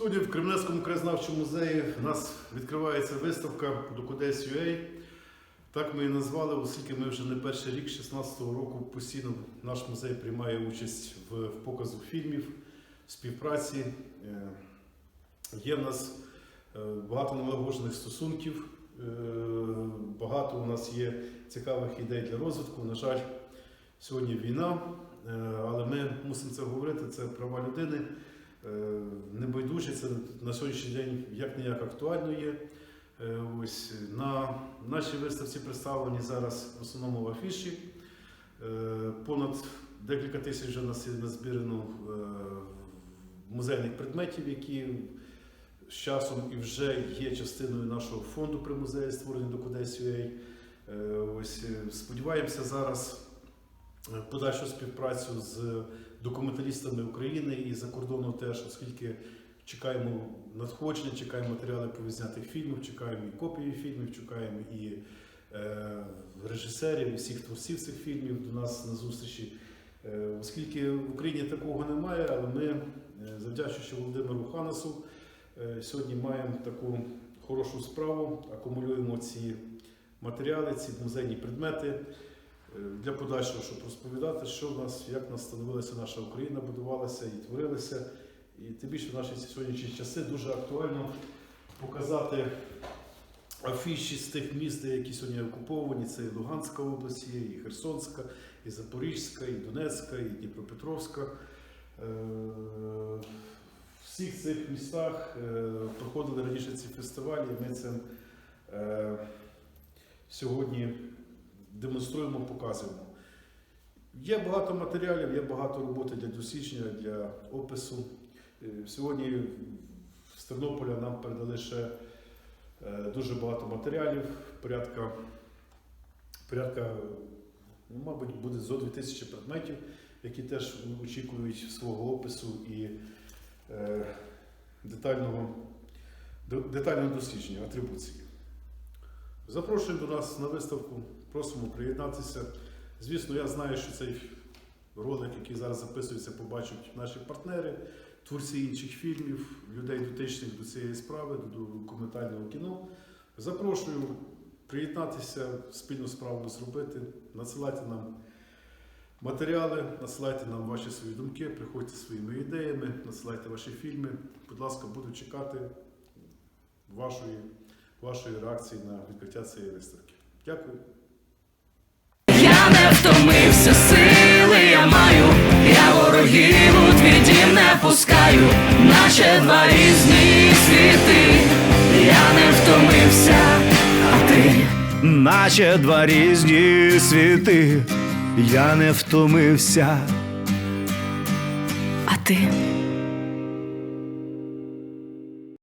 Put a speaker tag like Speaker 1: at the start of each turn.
Speaker 1: Сьогодні в Кремлевському краєзнавчому музеї у нас відкривається виставка Докудесь.ua. Так ми її назвали, оскільки ми вже не перший рік, 16-го року, постійно наш музей приймає участь в, в показу фільмів, в співпраці. Е, Є в нас е, багато налагоджених стосунків, е, багато у нас є цікавих ідей для розвитку. На жаль, сьогодні війна, але ми мусимо це говорити, це права людини. Е, Небайдужі, це на сьогоднішній день як ніяк актуально є. Е, Ось на нашій виставці представлені зараз в основному в афіші. Е, Понад декілька тисяч вже нас є назбірано е, музейних предметів, які з часом і вже є частиною нашого фонду при музеї, створений до Ось сподіваємося зараз подальшу співпрацю з документалістами України і за кордону теж, оскільки чекаємо надходження, чекаємо матеріали повізнятих фільмів, чекаємо і копії фільмів, чекаємо і е, режисерів, і всіх творців цих фільмів до нас на зустрічі. Е, оскільки в Україні такого немає, але ми, е, завдячуючи Володимиру Ханасу, е, сьогодні маємо таку хорошу справу, акумулюємо ці матеріали, ці музейні предмети е, для подальшого, щоб розповідати, що в нас, як нас становилася наша Україна, будувалася і творилася. І тим більше в наші сьогоднішні часи дуже актуально показати афіші з тих міст, які сьогодні окуповані. Це і Луганська область, є, і Херсонська, і Запорізька, і Донецька, і Дніпропетровська. Е, В всіх цих містах е, проходили раніше ці фестивалі. Ми е, сьогодні демонструємо, показуємо. Є багато матеріалів, є багато роботи для дослідження, для опису. Е, Сьогодні з Тернополя нам передали ще е, дуже багато матеріалів, порядка, порядка ну, мабуть, буде зо 2000 предметів, які теж очікують свого опису і е, детального, детального дослідження атрибуції. Запрошуємо до нас на виставку, просимо приєднатися. Звісно, я знаю, що цей ролик, який зараз записується, побачать наші партнери, творці інших фільмів, людей дотичних до цієї справи, до документального кіно. Запрошую приєднатися, спільну справу зробити, надсилайте нам матеріали, надсилайте нам ваші свої думки, приходьте своїми ідеями, надсилайте ваші фільми. Будь ласка, буду чекати вашої, вашої реакції на відкриття цієї виставки. Дякую.
Speaker 2: Я не втомився, сили я маю, я ворогів у твій дім не пускаю, наче два різні світи, я не втомився, а ти
Speaker 3: наче два різні світи, я не втомився.
Speaker 2: А ти